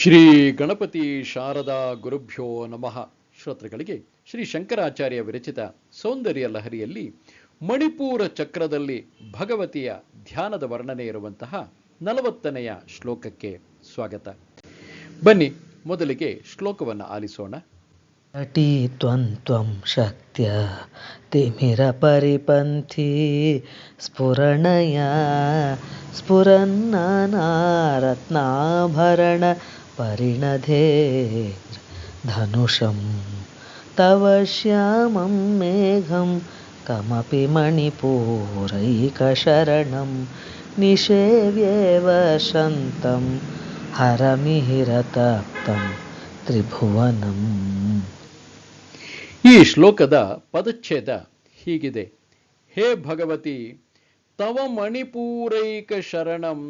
ಶ್ರೀ ಗಣಪತಿ ಶಾರದಾ ಗುರುಭ್ಯೋ ನಮಃ. ಶ್ರೋತೃಗಳಿಗೆ ಶ್ರೀ ಶಂಕರಾಚಾರ್ಯ ವಿರಚಿತ ಸೌಂದರ್ಯ ಲಹರಿಯಲ್ಲಿ ಮಣಿಪೂರ ಚಕ್ರದಲ್ಲಿ ಭಗವತಿಯ ಧ್ಯಾನದ ವರ್ಣನೆ ಇರುವಂತಹ ನಲವತ್ತನೆಯ ಶ್ಲೋಕಕ್ಕೆ ಸ್ವಾಗತ. ಬನ್ನಿ, ಮೊದಲಿಗೆ ಶ್ಲೋಕವನ್ನು ಆಲಿಸೋಣ. ಅಟಿ ತ್ವಂತ್ವಂ ಶಕ್ತಿಯ ತಿಮಿರ ಪರಿಪಂಥಿ ಸ್ಫುರಣಯ ಸ್ಫುರನ್ನಾನಾರತ್ನಾಭರಣ ಪರಿಣಧೇ ಧನುಷಂ ತವ ಶ್ಯಾಮಂ ಮೇಘಂ ಕಮಪಿ ಮಣಿಪೂರೈಕಶರಣಂ ನಿಷೇವ್ಯೇವ ಶಂತಂ ಹರಮಿಹಿರತಪ್ತಂ ತ್ರಿಭುವನಂ ಈ ಶ್ಲೋಕದ ಪದಚ್ಛೇದ ಹೀಗಿದೆ ಹೇ ಭಗವತಿ ತವ ಮಣಿಪೂರೈಕ ಶರಣಂ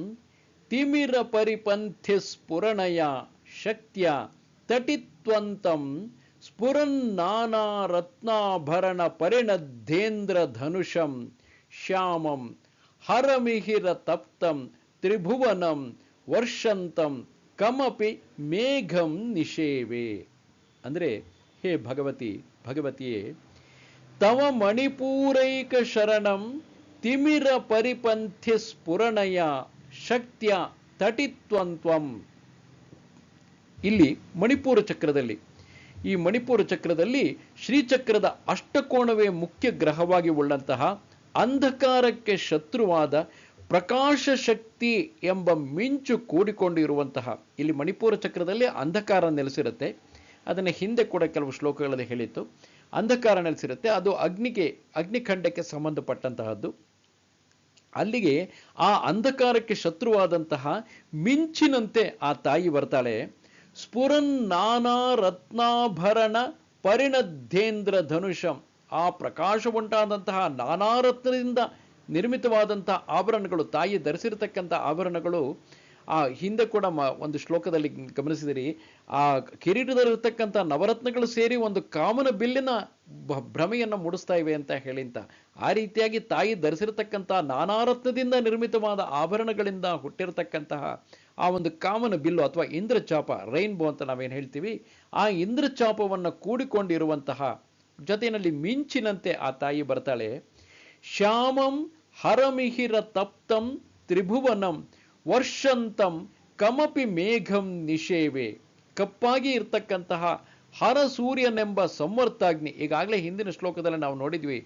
ತಿಮಿರ ಪರಿಪಂಥಿ ಸ್ಫುರಣಯ ಶಕ್ತ್ಯ ತಟಿತ್ವಂತಂ ಸ್ಫುರನ್ನಾನಾ ರತ್ನಾಭರಣ ಪರಿಣಧೇಂದ್ರ ಧನುಷಂ ಶ್ಯಾಮಂ ಹರಮಿಹಿರ ತಪ್ತಂ ತ್ರಿಭುವನಂ ವರ್ಷಂತಂ ಕಮಪಿ ಮೇಘಂ ನಿಷೇವೆ ಅಂದರೆ ಹೇ ಭಗವತಿ, ಭಗವತಿಯೇ, ತವ ಮಣಿಪೂರೈಕ ಶರಣಂ ತಿಮಿರ ಪರಿಪಂಥಿ ಸ್ಫುರಣಯ ಶಕ್ತ್ಯ ತಟಿತ್ವಂತ್ವಂ ಇಲ್ಲಿ ಮಣಿಪುರ ಚಕ್ರದಲ್ಲಿ. ಈ ಮಣಿಪುರ ಚಕ್ರದಲ್ಲಿ ಶ್ರೀಚಕ್ರದ ಅಷ್ಟಕೋಣವೇ ಮುಖ್ಯ ಗ್ರಹವಾಗಿ ಉಳ್ಳಂತಹ ಅಂಧಕಾರಕ್ಕೆ ಶತ್ರುವಾದ ಪ್ರಕಾಶ ಶಕ್ತಿ ಎಂಬ ಮಿಂಚು ಕೂಡಿಕೊಂಡಿರುವಂತಹ ಇಲ್ಲಿ ಮಣಿಪುರ ಚಕ್ರದಲ್ಲಿ ಅಂಧಕಾರ ನೆಲೆಸಿರುತ್ತೆ. ಅದನ್ನು ಹಿಂದೆ ಕೂಡ ಕೆಲವು ಶ್ಲೋಕಗಳಲ್ಲಿ ಹೇಳಿತ್ತು. ಅಂಧಕಾರ ನೆಲೆಸಿರುತ್ತೆ. ಅದು ಅಗ್ನಿಗೆ, ಅಗ್ನಿಖಂಡಕ್ಕೆ ಸಂಬಂಧಪಟ್ಟಂತಹದ್ದು. ಅಲ್ಲಿಗೆ ಆ ಅಂಧಕಾರಕ್ಕೆ ಶತ್ರುವಾದಂತಹ ಮಿಂಚಿನಂತೆ ಆ ತಾಯಿ ಬರ್ತಾಳೆ. ಸ್ಫುರನ್ ನಾನಾ ರತ್ನಾಭರಣ ಪರಿಣಧೇಂದ್ರ ಧನುಷಂ. ಆ ಪ್ರಕಾಶ ಉಂಟಾದಂತಹ ನಾನಾ ರತ್ನದಿಂದ ನಿರ್ಮಿತವಾದಂತಹ ಆಭರಣಗಳು ತಾಯಿ ಧರಿಸಿರತಕ್ಕಂಥ ಆಭರಣಗಳು. ಆ ಹಿಂದೆ ಕೂಡ ಮ ಒಂದು ಶ್ಲೋಕದಲ್ಲಿ ಗಮನಿಸಿದಿರಿ. ಆ ಕಿರೀಟದಲ್ಲಿರ್ತಕ್ಕಂಥ ನವರತ್ನಗಳು ಸೇರಿ ಒಂದು ಕಾಮನ ಬಿಲ್ಲಿನ ಭ್ರಮೆಯನ್ನು ಮೂಡಿಸ್ತಾ ಇವೆ ಅಂತ ಹೇಳಿಂತ ಆ ರೀತಿಯಾಗಿ ತಾಯಿ ಧರಿಸಿರತಕ್ಕಂಥ ನಾನಾರತ್ನದಿಂದ ನಿರ್ಮಿತವಾದ ಆಭರಣಗಳಿಂದ ಹುಟ್ಟಿರತಕ್ಕಂತಹ ಆ ಒಂದು ಕಾಮನ ಬಿಲ್ಲು ಅಥವಾ ಇಂದ್ರಚಾಪ, ರೈನ್ಬೋ ಅಂತ ನಾವೇನು ಹೇಳ್ತೀವಿ, ಆ ಇಂದ್ರಚಾಪವನ್ನು ಕೂಡಿಕೊಂಡಿರುವಂತಹ ಜೊತೆಯಲ್ಲಿ ಮಿಂಚಿನಂತೆ ಆ ತಾಯಿ ಬರ್ತಾಳೆ. ಶ್ಯಾಮಂ ಹರಮಿಹಿರ ತಪ್ತಂ ತ್ರಿಭುವನಂ ವರ್ಷಂತಂ ಕಮಪಿ ಮೇಘಂ ನಿಷೇವೆ. ಕಪ್ಪಾಗಿ ಇರ್ತಕ್ಕಂತಹ ಹರ ಸೂರ್ಯನೆಂಬ ಸಂವರ್ತಾಗ್ನಿ, ಈಗಾಗಲೇ ಹಿಂದಿನ ಶ್ಲೋಕದಲ್ಲಿ ನಾವು ನೋಡಿದ್ವಿ.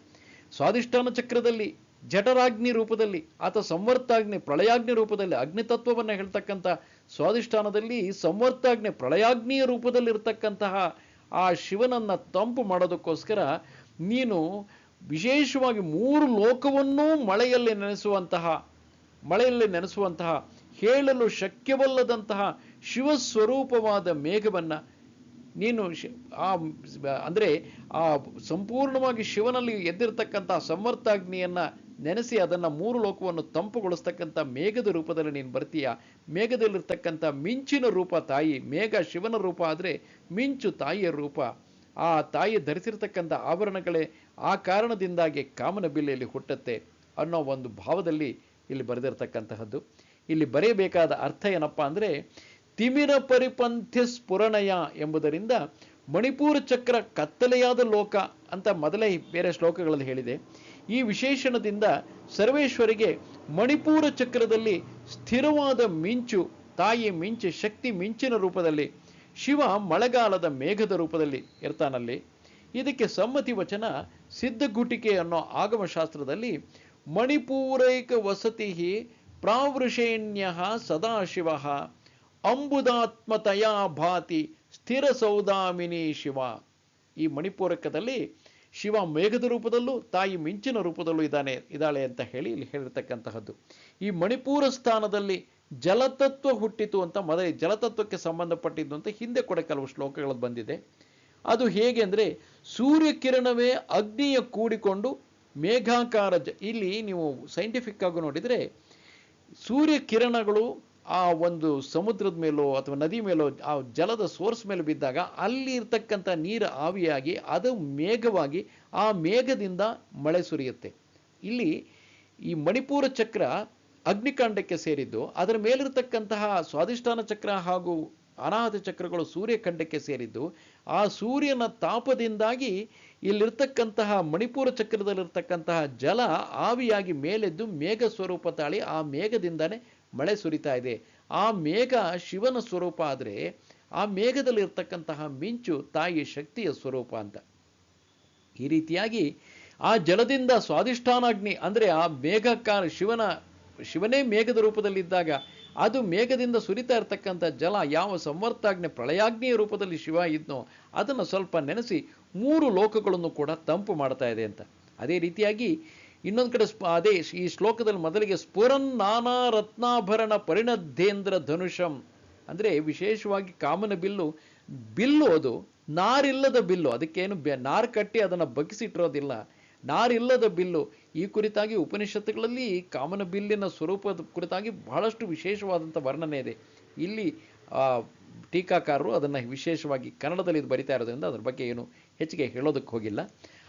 ಸ್ವಾದಿಷ್ಠಾನ ಚಕ್ರದಲ್ಲಿ, ಜಠರಾಗ್ನಿ ರೂಪದಲ್ಲಿ, ಆತ ಸಂವರ್ತಾಗ್ನಿ, ಪ್ರಳಯಾಗ್ನಿ ರೂಪದಲ್ಲಿ, ಅಗ್ನಿತತ್ವವನ್ನು ಹೇಳ್ತಕ್ಕಂಥ ಸ್ವಾದಿಷ್ಠಾನದಲ್ಲಿ ಸಂವರ್ತಾಗ್ನಿ, ಪ್ರಳಯಾಗ್ನಿಯ ರೂಪದಲ್ಲಿ ಇರ್ತಕ್ಕಂತಹ ಆ ಶಿವನನ್ನ ತಂಪು ಮಾಡೋದಕ್ಕೋಸ್ಕರ ನೀನು ವಿಶೇಷವಾಗಿ ಮೂರು ಲೋಕವನ್ನೂ ಮಳೆಯಲ್ಲಿ ನೆನೆಸುವಂತಹ ಮಳೆಯಲ್ಲಿ ನೆನೆಸುವಂತಹ, ಹೇಳಲು ಶಕ್ಯವಲ್ಲದಂತಹ ಶಿವಸ್ವರೂಪವಾದ ಮೇಘವನ್ನು ನೀನು ಆ ಅಂದರೆ ಆ ಸಂಪೂರ್ಣವಾಗಿ ಶಿವನಲ್ಲಿ ಎದ್ದಿರ್ತಕ್ಕಂಥ ಸಮರ್ಥಾಗ್ನಿಯನ್ನು ನೆನೆಸಿ ಅದನ್ನು ಮೂರು ಲೋಕವನ್ನು ತಂಪುಗೊಳಿಸ್ತಕ್ಕಂಥ ಮೇಘದ ರೂಪದಲ್ಲಿ ನೀನು ಬರ್ತೀಯ? ಮೇಘದಲ್ಲಿರ್ತಕ್ಕಂಥ ಮಿಂಚಿನ ರೂಪ ತಾಯಿ, ಮೇಘ ಶಿವನ ರೂಪ ಆದರೆ ಮಿಂಚು ತಾಯಿಯ ರೂಪ. ಆ ತಾಯಿ ಧರಿಸಿರ್ತಕ್ಕಂಥ ಆಭರಣಗಳೇ ಆ ಕಾರಣದಿಂದಾಗಿ ಕಾಮನ ಬಿಲ್ಲೆಯಲ್ಲಿ ಹುಟ್ಟತ್ತೆ ಅನ್ನೋ ಒಂದು ಭಾವದಲ್ಲಿ ಇಲ್ಲಿ ಬರೆದಿರ್ತಕ್ಕಂತಹದ್ದು. ಇಲ್ಲಿ ಬರೆಯಬೇಕಾದ ಅರ್ಥ ಏನಪ್ಪ ಅಂದರೆ ತಿಮಿರ ಪರಿಪಂಥ್ಯ ಸ್ಫುರಣಯ ಎಂಬುದರಿಂದ ಮಣಿಪುರ ಚಕ್ರ ಕತ್ತಲೆಯಾದ ಲೋಕ ಅಂತ ಮೊದಲೇ ಬೇರೆ ಶ್ಲೋಕಗಳಲ್ಲಿ ಹೇಳಿದೆ. ಈ ವಿಶೇಷಣದಿಂದ ಸರ್ವೇಶ್ವರಿಗೆ ಮಣಿಪುರ ಚಕ್ರದಲ್ಲಿ ಸ್ಥಿರವಾದ ಮಿಂಚು, ತಾಯಿ ಮಿಂಚು, ಶಕ್ತಿ ಮಿಂಚಿನ ರೂಪದಲ್ಲಿ, ಶಿವ ಮಳೆಗಾಲದ ಮೇಘದ ರೂಪದಲ್ಲಿ ಇರ್ತಾನಲ್ಲಿ. ಇದಕ್ಕೆ ಸಮ್ಮತಿ ವಚನ ಸಿದ್ಧಗುಟಿಕೆ ಅನ್ನೋ ಆಗಮಶಾಸ್ತ್ರದಲ್ಲಿ ಮಣಿಪೂರೈಕ ವಸತಿ ಪ್ರಾವೃಷೇಣ್ಯ ಸದಾಶಿವ ಅಂಬುದಾತ್ಮತಯ ಭಾತಿ ಸ್ಥಿರ ಸೌದಾಮಿನಿ ಶಿವ. ಈ ಮಣಿಪೂರಕದಲ್ಲಿ ಶಿವ ಮೇಘದ ರೂಪದಲ್ಲೂ, ತಾಯಿ ಮಿಂಚಿನ ರೂಪದಲ್ಲೂ ಇದ್ದಾನೆ, ಇದ್ದಾಳೆ ಅಂತ ಹೇಳಿ ಇಲ್ಲಿ ಹೇಳಿರ್ತಕ್ಕಂತಹದ್ದು. ಈ ಮಣಿಪೂರ ಸ್ಥಾನದಲ್ಲಿ ಜಲತತ್ವ ಹುಟ್ಟಿತು ಅಂತ, ಮೊದಲೇ ಜಲತತ್ವಕ್ಕೆ ಸಂಬಂಧಪಟ್ಟಿದ್ದು ಅಂತ ಹಿಂದೆ ಕೂಡ ಕೆಲವು ಶ್ಲೋಕಗಳು ಬಂದಿದೆ. ಅದು ಹೇಗೆ ಅಂದರೆ, ಸೂರ್ಯಕಿರಣವೇ ಅಗ್ನಿಯ ಕೂಡಿಕೊಂಡು ಮೇಘಾಕಾರ ಇಲ್ಲಿ ನೀವು ಸೈಂಟಿಫಿಕ್ ಆಗಿ ನೋಡಿದರೆ ಸೂರ್ಯ ಕಿರಣಗಳು ಆ ಒಂದು ಸಮುದ್ರದ ಮೇಲೋ ಅಥವಾ ನದಿ ಮೇಲೋ ಆ ಜಲದ ಸೋರ್ಸ್ ಮೇಲೆ ಬಿದ್ದಾಗ ಅಲ್ಲಿ ಇರ್ತಕ್ಕಂಥ ನೀರು ಆವಿಯಾಗಿ ಅದು ಮೇಘವಾಗಿ ಆ ಮೇಘದಿಂದ ಮಳೆ ಸುರಿಯುತ್ತೆ. ಇಲ್ಲಿ ಈ ಮಣಿಪುರ ಚಕ್ರ ಅಗ್ನಿಕಾಂಡಕ್ಕೆ ಸೇರಿದ್ದು, ಅದರ ಮೇಲಿರತಕ್ಕಂತಹ ಸ್ವಾದಿಷ್ಠಾನ ಚಕ್ರ ಹಾಗೂ ಅನಾಹತ ಚಕ್ರಗಳು ಸೂರ್ಯಖಂಡಕ್ಕೆ ಸೇರಿದ್ದು, ಆ ಸೂರ್ಯನ ತಾಪದಿಂದಾಗಿ ಇಲ್ಲಿರ್ತಕ್ಕಂತಹ ಮಣಿಪುರ ಚಕ್ರದಲ್ಲಿರ್ತಕ್ಕಂತಹ ಜಲ ಆವಿಯಾಗಿ ಮೇಲೆದ್ದು ಮೇಘ ಸ್ವರೂಪ ತಾಳಿ ಆ ಮೇಘದಿಂದಾನೇ ಮಳೆ ಸುರಿತಾ ಇದೆ. ಆ ಮೇಘ ಶಿವನ ಸ್ವರೂಪ ಆದರೆ ಆ ಮೇಘದಲ್ಲಿರ್ತಕ್ಕಂತಹ ಮಿಂಚು ತಾಯಿ ಶಕ್ತಿಯ ಸ್ವರೂಪ ಅಂತ. ಈ ರೀತಿಯಾಗಿ ಆ ಜಲದಿಂದ ಸ್ವಾದಿಷ್ಠಾನಾಗ್ನಿ ಅಂದರೆ ಆ ಮೇಘಕ್ಕ ಶಿವನ, ಶಿವನೇ ಮೇಘದ ರೂಪದಲ್ಲಿದ್ದಾಗ ಅದು ಮೇಘದಿಂದ ಸುರಿತಾ ಇರತಕ್ಕಂಥ ಜಲ ಯಾವ ಸಂವರ್ತಾಗ್ನಿ ಪ್ರಳಯಾಗ್ನಿಯ ರೂಪದಲ್ಲಿ ಶಿವ ಇದ್ನೋ ಅದನ್ನು ಸ್ವಲ್ಪ ನೆನೆಸಿ ಮೂರು ಲೋಕಗಳನ್ನು ಕೂಡ ತಂಪು ಮಾಡ್ತಾ ಇದೆ ಅಂತ. ಅದೇ ರೀತಿಯಾಗಿ ಇನ್ನೊಂದು ಕಡೆ ಅದೇ ಈ ಶ್ಲೋಕದಲ್ಲಿ ಮೊದಲಿಗೆ ಸ್ಫುರನ್ ನಾನಾ ರತ್ನಾಭರಣ ಪರಿಣದ್ದೇಂದ್ರ ಧನುಷಂ. ಅಂದರೆ ವಿಶೇಷವಾಗಿ ಕಾಮನ ಬಿಲ್ಲು ಬಿಲ್ಲು ಅದು, ನಾರಿಲ್ಲದ ಬಿಲ್ಲು. ಅದಕ್ಕೇನು ಬೆ ನಾರು ಕಟ್ಟಿ ಅದನ್ನು ಬಗ್ಗಿಸಿಟ್ಟಿರೋದಿಲ್ಲ. ನಾರಿಲ್ಲದ ಬಿಲ್ಲು. ಈ ಕುರಿತಾಗಿ ಉಪನಿಷತ್ತುಗಳಲ್ಲಿ ಕಾಮನ ಬಿಲ್ಲಿನ ಸ್ವರೂಪದ ಕುರಿತಾಗಿ ಬಹಳಷ್ಟು ವಿಶೇಷವಾದಂಥ ವರ್ಣನೆ ಇದೆ. ಇಲ್ಲಿ ಟೀಕಾಕಾರರು ಅದನ್ನು ವಿಶೇಷವಾಗಿ ಕನ್ನಡದಲ್ಲಿ ಇದು ಬರಿತಾ ಇರೋದ್ರಿಂದ ಅದ್ರ ಬಗ್ಗೆ ಏನು ಹೆಚ್ಚಿಗೆ ಹೇಳೋದಕ್ಕೆ ಹೋಗಿಲ್ಲ.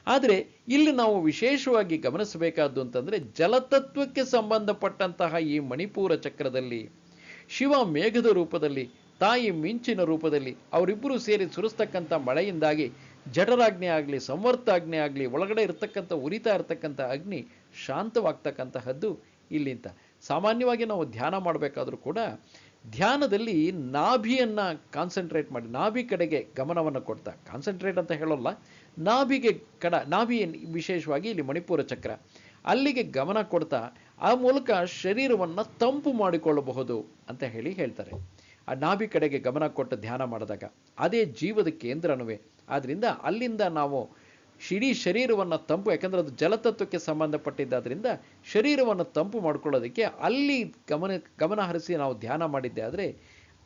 ಆದರೆ ಇಲ್ಲಿ ನಾವು ವಿಶೇಷವಾಗಿ ಗಮನಿಸಬೇಕಾದ್ದು ಅಂತಂದರೆ ಜಲತತ್ವಕ್ಕೆ ಸಂಬಂಧಪಟ್ಟಂತಹ ಈ ಮಣಿಪೂರ ಚಕ್ರದಲ್ಲಿ, ಶಿವ ಮೇಘದ ರೂಪದಲ್ಲಿ, ತಾಯಿ ಮಿಂಚಿನ ರೂಪದಲ್ಲಿ, ಅವರಿಬ್ಬರು ಸೇರಿ ಸುರಿಸ್ತಕ್ಕಂಥ ಮಳೆಯಿಂದಾಗಿ ಜಠರಾಜ್ಞೆ ಆಗಲಿ, ಸಂವರ್ತಾಗ್ನಿ ಆಗಲಿ, ಒಳಗಡೆ ಇರತಕ್ಕಂಥ, ಉರಿತಾ ಇರತಕ್ಕಂಥ ಅಗ್ನಿ ಶಾಂತವಾಗ್ತಕ್ಕಂತಹದ್ದು ಇಲ್ಲಿಂತ ಸಾಮಾನ್ಯವಾಗಿ ನಾವು ಧ್ಯಾನ ಮಾಡಬೇಕಾದ್ರೂ ಕೂಡ ಧ್ಯಾನದಲ್ಲಿ ನಾಭಿಯನ್ನು ಕಾನ್ಸಂಟ್ರೇಟ್ ಮಾಡಿ, ನಾಭಿ ಕಡೆಗೆ ಗಮನವನ್ನು ಕೊಡ್ತಾ. ಕಾನ್ಸಂಟ್ರೇಟ್ ಅಂತ ಹೇಳೋಲ್ಲ ನಾಭಿಗೆ ಕಡ, ನಾಭಿ ವಿಶೇಷವಾಗಿ ಇಲ್ಲಿ ಮಣಿಪುರ ಚಕ್ರ. ಅಲ್ಲಿಗೆ ಗಮನ ಕೊಡ್ತಾ, ಆ ಮೂಲಕ ಶರೀರವನ್ನು ತಂಪು ಮಾಡಿಕೊಳ್ಳಬಹುದು ಅಂತ ಹೇಳಿ ಹೇಳ್ತಾರೆ. ಆ ನಾಭಿ ಕಡೆಗೆ ಗಮನ ಕೊಟ್ಟು ಧ್ಯಾನ ಮಾಡಿದಾಗ ಅದೇ ಜೀವದ ಕೇಂದ್ರನುವೆ. ಆದ್ದರಿಂದ ಅಲ್ಲಿಂದ ನಾವು ಇಡೀ ಶರೀರವನ್ನು ತಂಪು, ಯಾಕಂದರೆ ಅದು ಜಲತತ್ವಕ್ಕೆ ಸಂಬಂಧಪಟ್ಟಿದ್ದಾದ್ರಿಂದ ಶರೀರವನ್ನು ತಂಪು ಮಾಡ್ಕೊಳ್ಳೋದಕ್ಕೆ ಅಲ್ಲಿ ಗಮನ ಗಮನ ಹರಿಸಿ ನಾವು ಧ್ಯಾನ ಮಾಡಿದ್ದೆ ಆದರೆ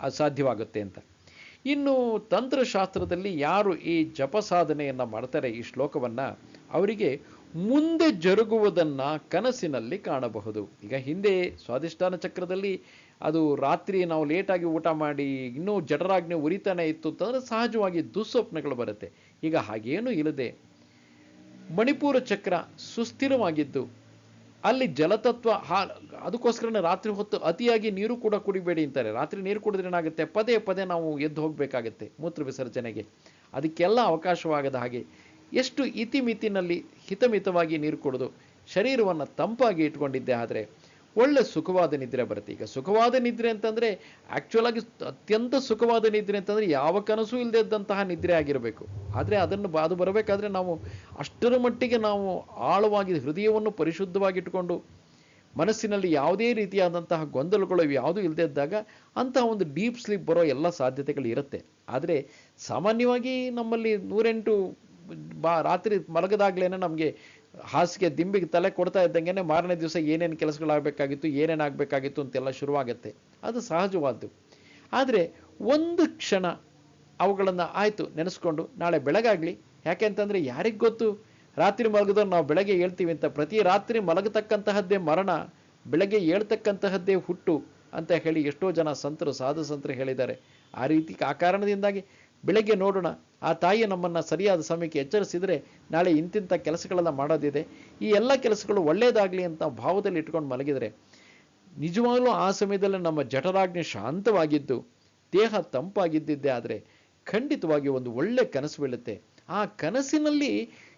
ಸಾಧ್ಯವಾಗುತ್ತೆ ಅಂತ. ಇನ್ನು ತಂತ್ರಶಾಸ್ತ್ರದಲ್ಲಿ ಯಾರು ಈ ಜಪ ಸಾಧನೆಯನ್ನು ಮಾಡ್ತಾರೆ ಈ ಶ್ಲೋಕವನ್ನು ಅವರಿಗೆ ಮುಂದೆ ಜರುಗುವುದನ್ನು ಕನಸಿನಲ್ಲಿ ಕಾಣಬಹುದು. ಈಗ ಹಿಂದೆ ಸ್ವಾದಿಷ್ಠಾನ ಚಕ್ರದಲ್ಲಿ ಅದು ರಾತ್ರಿ ನಾವು ಲೇಟಾಗಿ ಊಟ ಮಾಡಿ ಇನ್ನೂ ಜಠರಾಗ್ನಿ ಉರಿತಾನೆ ಇತ್ತು ಅಂತಂದರೆ ಸಹಜವಾಗಿ ದುಸ್ವಪ್ನಗಳು ಬರುತ್ತೆ. ಈಗ ಹಾಗೇನೂ ಇಲ್ಲದೆ ಮಣಿಪುರ ಚಕ್ರ ಸುಸ್ಥಿರವಾಗಿದ್ದು ಅಲ್ಲಿ ಜಲತತ್ವ, ಹಾ, ಅದಕ್ಕೋಸ್ಕರನೇ ರಾತ್ರಿ ಹೊತ್ತು ಅತಿಯಾಗಿ ನೀರು ಕೂಡ ಕುಡಿಬೇಡಿ ಅಂತಾರೆ. ರಾತ್ರಿ ನೀರು ಕುಡಿದ್ರೆ ಏನಾಗುತ್ತೆ? ಪದೇ ಪದೇ ನಾವು ಎದ್ದು ಹೋಗಬೇಕಾಗತ್ತೆ ಮೂತ್ರ ವಿಸರ್ಜನೆಗೆ. ಅದಕ್ಕೆಲ್ಲ ಅವಕಾಶವಾಗದ ಹಾಗೆ ಎಷ್ಟು ಇತಿಮಿತಿನಲ್ಲಿ ಹಿತಮಿತವಾಗಿ ನೀರು ಕುಡಿದು ಶರೀರವನ್ನು ತಂಪಾಗಿ ಇಟ್ಕೊಂಡಿದ್ದೆ ಆದರೆ ಒಳ್ಳೆ ಸುಖವಾದ ನಿದ್ರೆ ಬರುತ್ತೆ. ಈಗ ಸುಖವಾದ ನಿದ್ರೆ ಅಂತಂದರೆ ಆ್ಯಕ್ಚುಲಾಗಿ ಅತ್ಯಂತ ಸುಖವಾದ ನಿದ್ರೆ ಅಂತಂದರೆ ಯಾವ ಕನಸು ಇಲ್ಲದೆ ಇದ್ದಂತಹ ನಿದ್ರೆ ಆಗಿರಬೇಕು. ಆದರೆ ಅದನ್ನು ಅದು ಬರಬೇಕಾದ್ರೆ ನಾವು ಅಷ್ಟರ ಮಟ್ಟಿಗೆ ನಾವು ಆಳವಾಗಿ ಹೃದಯವನ್ನು ಪರಿಶುದ್ಧವಾಗಿಟ್ಟುಕೊಂಡು ಮನಸ್ಸಿನಲ್ಲಿ ಯಾವುದೇ ರೀತಿಯಾದಂತಹ ಗೊಂದಲಗಳು ಯಾವುದೂ ಇಲ್ಲದೆ ಇದ್ದಾಗ ಅಂತಹ ಒಂದು ಡೀಪ್ ಸ್ಲೀಪ್ ಬರೋ ಎಲ್ಲ ಸಾಧ್ಯತೆಗಳು ಇರುತ್ತೆ. ಆದರೆ ಸಾಮಾನ್ಯವಾಗಿ ನಮ್ಮಲ್ಲಿ ನೂರೆಂಟು ಬಾ, ರಾತ್ರಿ ಮಲಗದಾಗ್ಲೇನೆ ನಮಗೆ ಹಾಸಿಗೆ ದಿಂಬಿಗೆ ತಲೆ ಕೊಡ್ತಾ ಇದ್ದಂಗೆ ಮಾರನೇ ದಿವಸ ಏನೇನು ಕೆಲಸಗಳಾಗಬೇಕಾಗಿತ್ತು, ಏನೇನು ಆಗಬೇಕಾಗಿತ್ತು ಅಂತೆಲ್ಲ ಶುರುವಾಗುತ್ತೆ. ಅದು ಸಹಜವಾದ್ದು. ಆದರೆ ಒಂದು ಕ್ಷಣ ಅವುಗಳನ್ನು ಆಯಿತು ನೆನೆಸ್ಕೊಂಡು ನಾಳೆ ಬೆಳಗಾಗಲಿ. ಯಾಕೆ ಅಂತಂದರೆ ಯಾರಿಗೆ ಗೊತ್ತು? ರಾತ್ರಿ ಮಲಗಿದವ್ರು ನಾವು ಬೆಳಗ್ಗೆ ಹೇಳ್ತೀವಿ ಅಂತ. ಪ್ರತಿ ರಾತ್ರಿ ಮಲಗತಕ್ಕಂತಹದ್ದೇ ಮರಣ, ಬೆಳಗ್ಗೆ ಹೇಳ್ತಕ್ಕಂತಹದ್ದೇ ಹುಟ್ಟು ಅಂತ ಹೇಳಿ ಎಷ್ಟೋ ಜನ ಸಂತರು ಸಾಧು ಸಂತರು ಹೇಳಿದ್ದಾರೆ. ಆ ರೀತಿ ಆ ಕಾರಣದಿಂದಾಗಿ ಬೆಳಗ್ಗೆ ನೋಡೋಣ. ಆ ತಾಯಿ ನಮ್ಮನ್ನು ಸರಿಯಾದ ಸಮಯಕ್ಕೆ ಎಚ್ಚರಿಸಿದರೆ ನಾಳೆ ಇಂತಿಂಥ ಕೆಲಸಗಳನ್ನು ಮಾಡೋದಿದೆ. ಈ ಎಲ್ಲ ಕೆಲಸಗಳು ಒಳ್ಳೆಯದಾಗಲಿ ಅಂತ ಭಾವದಲ್ಲಿ ಇಟ್ಕೊಂಡು ಮಲಗಿದರೆ ನಿಜವಾಗಲೂ ಆ ಸಮಯದಲ್ಲಿ ನಮ್ಮ ಜಠರಾಗ್ನಿ ಶಾಂತವಾಗಿದ್ದು, ದೇಹ ತಂಪಾಗಿದ್ದಿದ್ದೇ ಆದರೆ ಖಂಡಿತವಾಗಿ ಒಂದು ಒಳ್ಳೆ ಕನಸು ಬೀಳುತ್ತೆ. ಆ ಕನಸಿನಲ್ಲಿ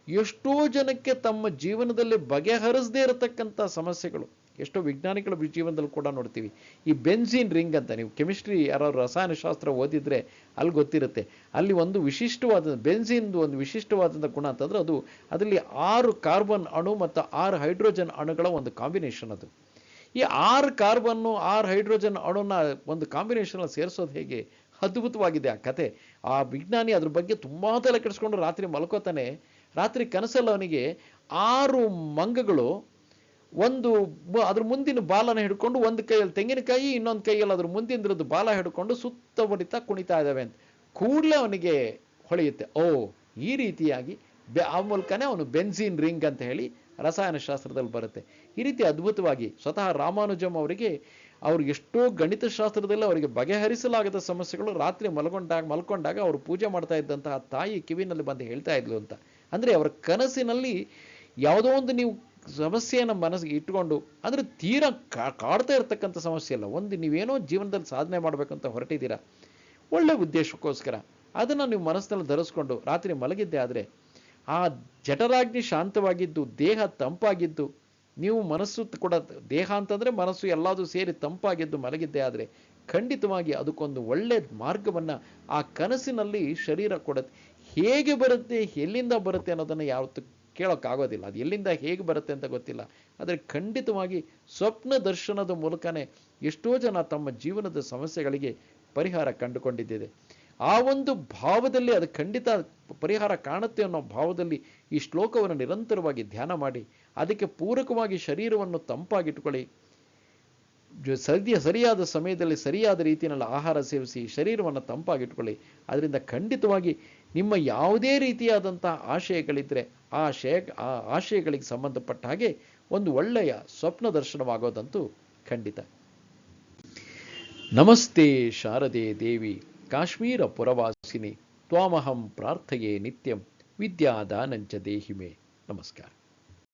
ಎಷ್ಟೋ ಜನಕ್ಕೆ ತಮ್ಮ ಜೀವನದಲ್ಲಿ ಬಗೆಹರಿಸದೇ ಇರತಕ್ಕಂಥ ಸಮಸ್ಯೆಗಳು. ಎಷ್ಟೋ ವಿಜ್ಞಾನಿಗಳ ಜೀವನದಲ್ಲಿ ಕೂಡ ನೋಡ್ತೀವಿ. ಈ ಬೆನ್ಸಿನ್ ರಿಂಗ್ ಅಂತ ನೀವು ಕೆಮಿಸ್ಟ್ರಿ ಯಾರು ರಸಾಯನಶಾಸ್ತ್ರ ಓದಿದರೆ ಅಲ್ಲಿ ಗೊತ್ತಿರುತ್ತೆ. ಅಲ್ಲಿ ಒಂದು ವಿಶಿಷ್ಟವಾದ ಬೆನ್ಸಿನ್ದು ಒಂದು ವಿಶಿಷ್ಟವಾದಂಥ ಗುಣ ಅಂತಂದ್ರೆ ಅದು ಅದರಲ್ಲಿ ಆರು ಕಾರ್ಬನ್ ಅಣು ಮತ್ತು ಆರು ಹೈಡ್ರೋಜನ್ ಅಣುಗಳ ಒಂದು ಕಾಂಬಿನೇಷನ್ ಅದು. ಈ ಆರು ಕಾರ್ಬನ್ನು, ಆರು ಹೈಡ್ರೋಜನ್ ಅಣುನ ಒಂದು ಕಾಂಬಿನೇಷನ್ ಸೇರಿಸೋದು ಹೇಗೆ? ಅದ್ಭುತವಾಗಿದೆ ಆ ಕತೆ. ಆ ವಿಜ್ಞಾನಿ ಅದ್ರ ಬಗ್ಗೆ ತುಂಬ ತಲೆ ಕೆಡಿಸ್ಕೊಂಡು ರಾತ್ರಿ ಮಲ್ಕೋತಾನೆ. ರಾತ್ರಿ ಕನಸಲ್ಲಿ ಅವನಿಗೆ ಆರು ಮಂಗಗಳು ಒಂದು ಅದ್ರ ಮುಂದಿನ ಬಾಲನ ಹಿಡ್ಕೊಂಡು ಒಂದು ಕೈಯಲ್ಲಿ ತೆಂಗಿನಕಾಯಿ ಇನ್ನೊಂದು ಕೈಯಲ್ಲಿ ಅದ್ರ ಮುಂದಿನದ್ರದ್ದು ಬಾಲ ಹಿಡ್ಕೊಂಡು ಸುತ್ತ ಬಡಿತಾ ಕುಣಿತಾ ಇದ್ದಾವೆ ಅಂತ. ಕೂಡಲೇ ಅವನಿಗೆ ಹೊಳೆಯುತ್ತೆ. ಓ, ಈ ರೀತಿಯಾಗಿ ಬೆ ಆ ಮೂಲಕನೇ ಅವನು ಬೆನ್ಸಿನ್ ರಿಂಗ್ ಅಂತ ಹೇಳಿ ರಸಾಯನಶಾಸ್ತ್ರದಲ್ಲಿ ಬರುತ್ತೆ. ಈ ರೀತಿ ಅದ್ಭುತವಾಗಿ ಸ್ವತಃ ರಾಮಾನುಜಂ ಅವರಿಗೆ, ಅವ್ರು ಎಷ್ಟೋ ಗಣಿತಶಾಸ್ತ್ರದಲ್ಲಿ ಅವರಿಗೆ ಬಗೆಹರಿಸಲಾಗದ ಸಮಸ್ಯೆಗಳು ರಾತ್ರಿ ಮಲ್ಕೊಂಡಾಗ ಮಲ್ಕೊಂಡಾಗ ಅವರು ಪೂಜೆ ಮಾಡ್ತಾ ಇದ್ದಂತಹ ತಾಯಿ ಕಿವಿನಲ್ಲಿ ಬಂದು ಹೇಳ್ತಾ ಇದ್ಲು ಅಂತ. ಅಂದರೆ ಅವರ ಕನಸಿನಲ್ಲಿ ಯಾವುದೋ ಒಂದು ನೀವು ಸಮಸ್ಯೆಯನ್ನು ಮನಸ್ಸಿಗೆ ಇಟ್ಕೊಂಡು ಅಂದರೆ ತೀರಾ ಕಾಡ್ತಾ ಇರ್ತಕ್ಕಂಥ ಸಮಸ್ಯೆ ಅಲ್ಲ. ಒಂದು, ನೀವೇನೋ ಜೀವನದಲ್ಲಿ ಸಾಧನೆ ಮಾಡಬೇಕಂತ ಹೊರಟಿದ್ದೀರಾ? ಒಳ್ಳೆ ಉದ್ದೇಶಕ್ಕೋಸ್ಕರ ಅದನ್ನು ನೀವು ಮನಸ್ಸಿನಲ್ಲಿ ಧರಿಸ್ಕೊಂಡು ರಾತ್ರಿ ಮಲಗಿದ್ದೆ ಆದರೆ, ಆ ಜಠರಾಗ್ನಿ ಶಾಂತವಾಗಿದ್ದು, ದೇಹ ತಂಪಾಗಿದ್ದು, ನೀವು ಮನಸ್ಸು ಕೂಡ, ದೇಹ ಅಂತಂದರೆ ಮನಸ್ಸು ಎಲ್ಲದೂ ಸೇರಿ ತಂಪಾಗಿದ್ದು ಮಲಗಿದ್ದೆ ಆದರೆ, ಖಂಡಿತವಾಗಿ ಅದಕ್ಕೊಂದು ಒಳ್ಳೆ ಮಾರ್ಗವನ್ನು ಆ ಕನಸಿನಲ್ಲಿ ಶರೀರ ಕೊಡುತ್ತೆ. ಹೇಗೆ ಬರುತ್ತೆ, ಎಲ್ಲಿಂದ ಬರುತ್ತೆ ಅನ್ನೋದನ್ನು ಯಾವತ್ತು ಕೇಳೋಕ್ಕಾಗೋದಿಲ್ಲ. ಅದು ಎಲ್ಲಿಂದ ಹೇಗೆ ಬರುತ್ತೆ ಅಂತ ಗೊತ್ತಿಲ್ಲ. ಆದರೆ ಖಂಡಿತವಾಗಿ ಸ್ವಪ್ನ ದರ್ಶನದ ಮೂಲಕನೇ ಎಷ್ಟೋ ಜನ ತಮ್ಮ ಜೀವನದ ಸಮಸ್ಯೆಗಳಿಗೆ ಪರಿಹಾರ ಕಂಡುಕೊಂಡಿದ್ದಿದೆ ಆ ಒಂದು ಭಾವದಲ್ಲಿ ಅದು ಖಂಡಿತ ಪರಿಹಾರ ಕಾಣುತ್ತೆ ಅನ್ನೋ ಭಾವದಲ್ಲಿ ಈ ಶ್ಲೋಕವನ್ನು ನಿರಂತರವಾಗಿ ಧ್ಯಾನ ಮಾಡಿ, ಅದಕ್ಕೆ ಪೂರಕವಾಗಿ ಶರೀರವನ್ನು ತಂಪಾಗಿಟ್ಕೊಳ್ಳಿ ಸದ್ಯ ಸರಿಯ, ಸರಿಯಾದ ಸಮಯದಲ್ಲಿ ಸರಿಯಾದ ರೀತಿಯಲ್ಲಿ ಆಹಾರ ಸೇವಿಸಿ ಶರೀರವನ್ನು ತಂಪಾಗಿಟ್ಕೊಳ್ಳಿ ಅದರಿಂದ ಖಂಡಿತವಾಗಿ ನಿಮ್ಮ ಯಾವುದೇ ರೀತಿಯಾದಂಥ ಆಶಯಗಳಿದ್ದರೆ ಆ ಆಶಯ ಆ ಆಶಯಗಳಿಗೆ ಸಂಬಂಧಪಟ್ಟ ಹಾಗೆ ಒಂದು ಒಳ್ಳೆಯ ಸ್ವಪ್ನ ದರ್ಶನವಾಗೋದಂತೂ ಖಂಡಿತ. ನಮಸ್ತೆ ಶಾರದೆ ದೇವಿ, ಕಾಶ್ಮೀರ ಪುರವಾಸಿನಿ, ತ್ವಾಮಹಂ ಪ್ರಾರ್ಥೆಯೇ ನಿತ್ಯಂ, ವಿದ್ಯಾದಾನಂಚ ದೇಹಿಮೆ. ನಮಸ್ಕಾರ.